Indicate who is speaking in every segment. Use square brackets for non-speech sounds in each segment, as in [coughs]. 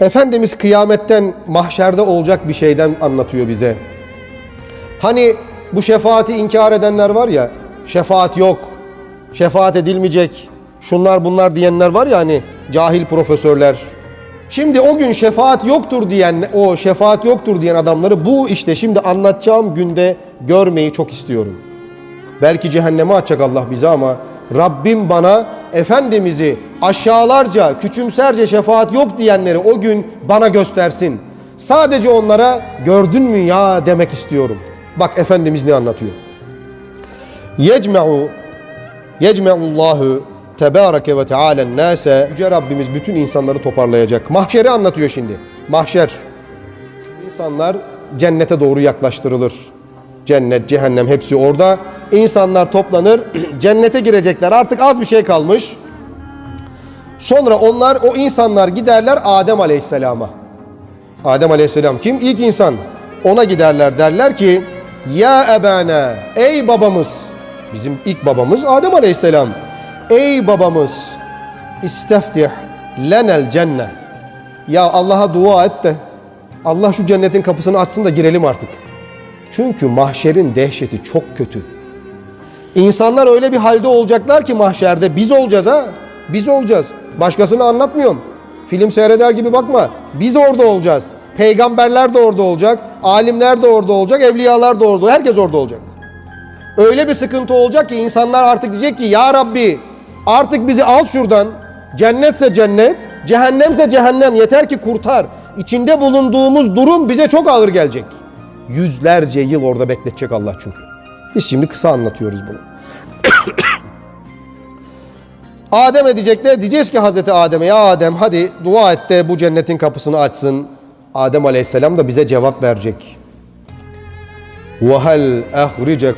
Speaker 1: Efendimiz kıyametten, mahşerde olacak bir şeyden anlatıyor bize. Hani bu şefaati inkar edenler var ya, şefaat yok, şefaat edilmeyecek, şunlar bunlar diyenler var ya hani cahil profesörler. Şimdi o gün şefaat yoktur diyen, o şefaat yoktur diyen adamları bu işte şimdi anlatacağım günde görmeyi çok istiyorum. Belki cehenneme atacak Allah bize ama Rabbim bana Efendimiz'i aşağılarca, küçümserce şefaat yok diyenleri o gün bana göstersin. Sadece onlara gördün mü ya demek istiyorum. Bak Efendimiz ne anlatıyor. Yecme'u Yecme'ullahu Tebareke ve Teala nase Yüce Rabbimiz bütün insanları toparlayacak. Mahşeri anlatıyor şimdi. Mahşer. İnsanlar cennete doğru yaklaştırılır. Cennet, cehennem hepsi orada. İnsanlar toplanır, [clears throat] cennete girecekler. Artık az bir şey kalmış. Sonra onlar, o insanlar giderler Adem Aleyhisselam'a. Adem Aleyhisselam kim? İlk insan. Ona giderler derler ki Ya ebana, ey babamız. Bizim ilk babamız Adem Aleyhisselam. Ey babamız, isteftih lenel cenne. Ya Allah'a dua et de Allah şu cennetin kapısını açsın da girelim artık. Çünkü mahşerin dehşeti çok kötü. İnsanlar öyle bir halde olacaklar ki mahşerde biz olacağız ha. Biz olacağız. Başkasını anlatmıyorum. Film seyreder gibi bakma. Biz orada olacağız. Peygamberler de orada olacak. Alimler de orada olacak. Evliyalar da orada. Herkes orada olacak. Öyle bir sıkıntı olacak ki insanlar artık diyecek ki ya Rabbi artık bizi al şuradan. Cennetse cennet, cehennemse cehennem. Yeter ki kurtar. İçinde bulunduğumuz durum bize çok ağır gelecek Yüzlerce yıl orada bekletecek Allah çünkü. Biz şimdi kısa anlatıyoruz bunu. [coughs] Adem edecekler. Diyeceğiz ki Hazreti Adem'e ya Adem hadi dua et de bu cennetin kapısını açsın. Adem Aleyhisselam da bize cevap verecek. وَهَلْ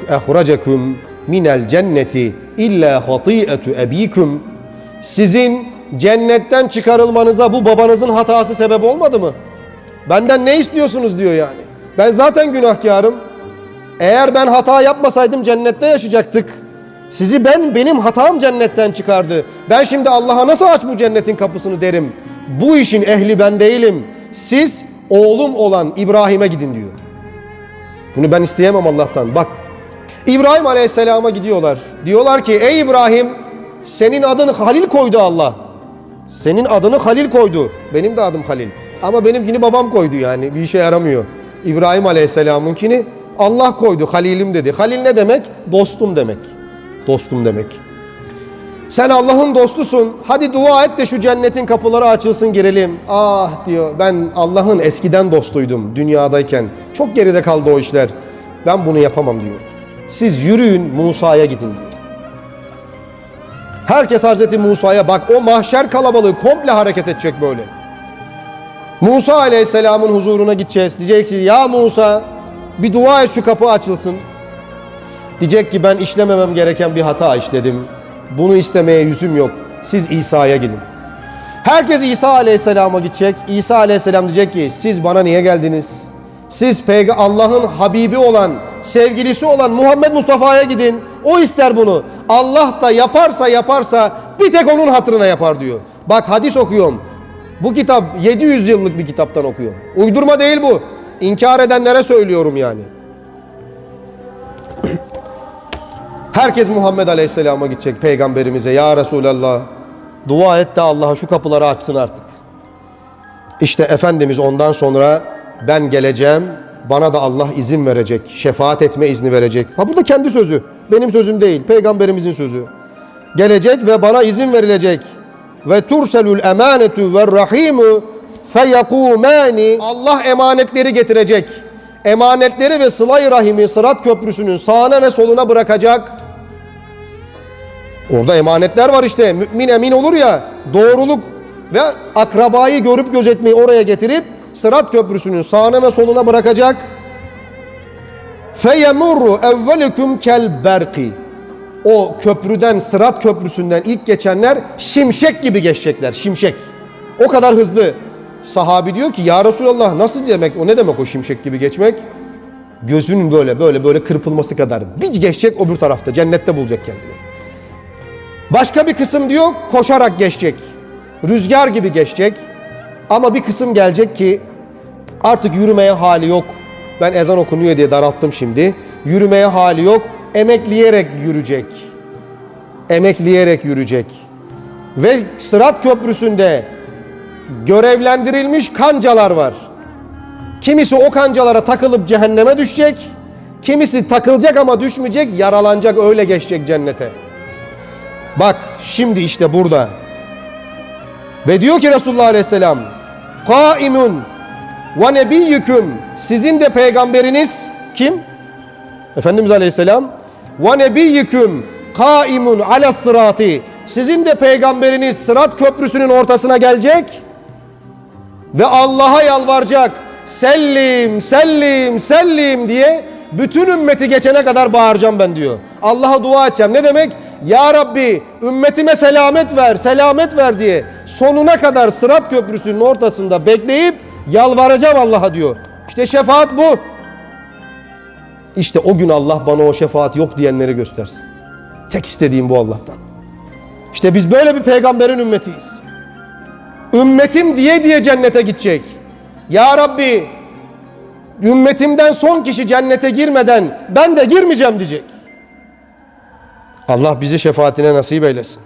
Speaker 1: اَخْرَجَكُمْ مِنَ الْجَنَّةِ اِلَّا خَطِيئَةُ اَب۪يكُمْ Sizin cennetten çıkarılmanıza bu babanızın hatası sebep olmadı mı? Benden ne istiyorsunuz diyor yani. Ben zaten günahkarım. Eğer ben hata yapmasaydım cennette yaşayacaktık. Sizi ben benim hatam cennetten çıkardı. Ben şimdi Allah'a nasıl aç bu cennetin kapısını derim. Bu işin ehli ben değilim. Siz oğlum olan İbrahim'e gidin diyor. Bunu ben isteyemem Allah'tan. Bak İbrahim Aleyhisselam'a gidiyorlar. Diyorlar ki ey İbrahim senin adını Halil koydu Allah. Senin adını Halil koydu. Benim de adım Halil. Ama benimkini babam koydu yani bir işe yaramıyor. İbrahim Aleyhisselam'ınkini Allah koydu Halilim dedi. Halil ne demek? Dostum demek. Dostum demek. Sen Allah'ın dostusun. Hadi dua et de şu cennetin kapıları açılsın girelim. Ah diyor ben Allah'ın eskiden dostuydum dünyadayken. Çok geride kaldı o işler. Ben bunu yapamam diyor. Siz yürüyün Musa'ya gidin diyor. Herkes Hazreti Musa'ya bak o mahşer kalabalığı komple hareket edecek böyle. Musa Aleyhisselam'ın huzuruna gideceğiz. Diyecek ki ya Musa bir dua et şu kapı açılsın. Diyecek ki ben işlememem gereken bir hata işledim. Bunu istemeye yüzüm yok. Siz İsa'ya gidin. Herkes İsa Aleyhisselam'a gidecek. İsa Aleyhisselam diyecek ki siz bana niye geldiniz? Siz Allah'ın Habibi olan, sevgilisi olan Muhammed Mustafa'ya gidin. O ister bunu. Allah da yaparsa yaparsa bir tek onun hatırına yapar diyor. Bak hadis okuyorum. Bu kitap 700 yıllık bir kitaptan okuyorum. Uydurma değil bu. İnkar edenlere söylüyorum yani. Herkes Muhammed Aleyhisselam'a gidecek peygamberimize. Ya Resulallah dua et de Allah'a şu kapıları açsın artık. İşte Efendimiz ondan sonra ben geleceğim. Bana da Allah izin verecek. Şefaat etme izni verecek. Ha bu da kendi sözü. Benim sözüm değil. Peygamberimizin sözü. Gelecek ve bana izin verilecek. Ve turselul emanetu ve rahimu feyekumani Allah emanetleri getirecek. Emanetleri ve sıla-i rahimi Sırat Köprüsü'nün sağına ve soluna bırakacak. Orada emanetler var işte. Mümin emin olur ya. Doğruluk ve akrabayı görüp gözetmeyi oraya getirip Sırat Köprüsü'nün sağına ve soluna bırakacak. Feyemurru evvelukum kel berki. O köprüden, Sırat Köprüsü'nden ilk geçenler şimşek gibi geçecekler. Şimşek. O kadar hızlı. Sahabi diyor ki ya Resulallah nasıl demek o ne demek o şimşek gibi geçmek? Gözünün böyle böyle böyle kırpılması kadar. Bir geçecek öbür tarafta cennette bulacak kendini. Başka bir kısım diyor koşarak geçecek. Rüzgar gibi geçecek. Ama bir kısım gelecek ki artık yürümeye hali yok. Ben ezan okunuyor diye daralttım şimdi. Yürümeye hali yok. Emekleyerek yürüyecek. Emekleyerek yürüyecek. Ve Sırat Köprüsü'nde görevlendirilmiş kancalar var. Kimisi o kancalara takılıp cehenneme düşecek. Kimisi takılacak ama düşmeyecek, yaralanacak öyle geçecek cennete. Bak şimdi işte burada. Ve diyor ki Resulullah Aleyhisselam Kaimun ve nebiyyüküm Sizin de peygamberiniz kim? Efendimiz Aleyhisselam ve nebiyyüküm kaimun ala sırati Sizin de peygamberiniz sırat köprüsünün ortasına gelecek ve Allah'a yalvaracak. Sellim, sellim, sellim diye bütün ümmeti geçene kadar bağıracağım ben diyor. Allah'a dua edeceğim. Ne demek? Ya Rabbi ümmetime selamet ver, selamet ver diye sonuna kadar Sırat Köprüsü'nün ortasında bekleyip yalvaracağım Allah'a diyor. İşte şefaat bu. İşte o gün Allah bana o şefaat yok diyenleri göstersin. Tek istediğim bu Allah'tan. İşte biz böyle bir peygamberin ümmetiyiz. Ümmetim diye diye cennete gidecek. Ya Rabbi ümmetimden son kişi cennete girmeden ben de girmeyeceğim diyecek. Allah bizi şefaatine nasip eylesin.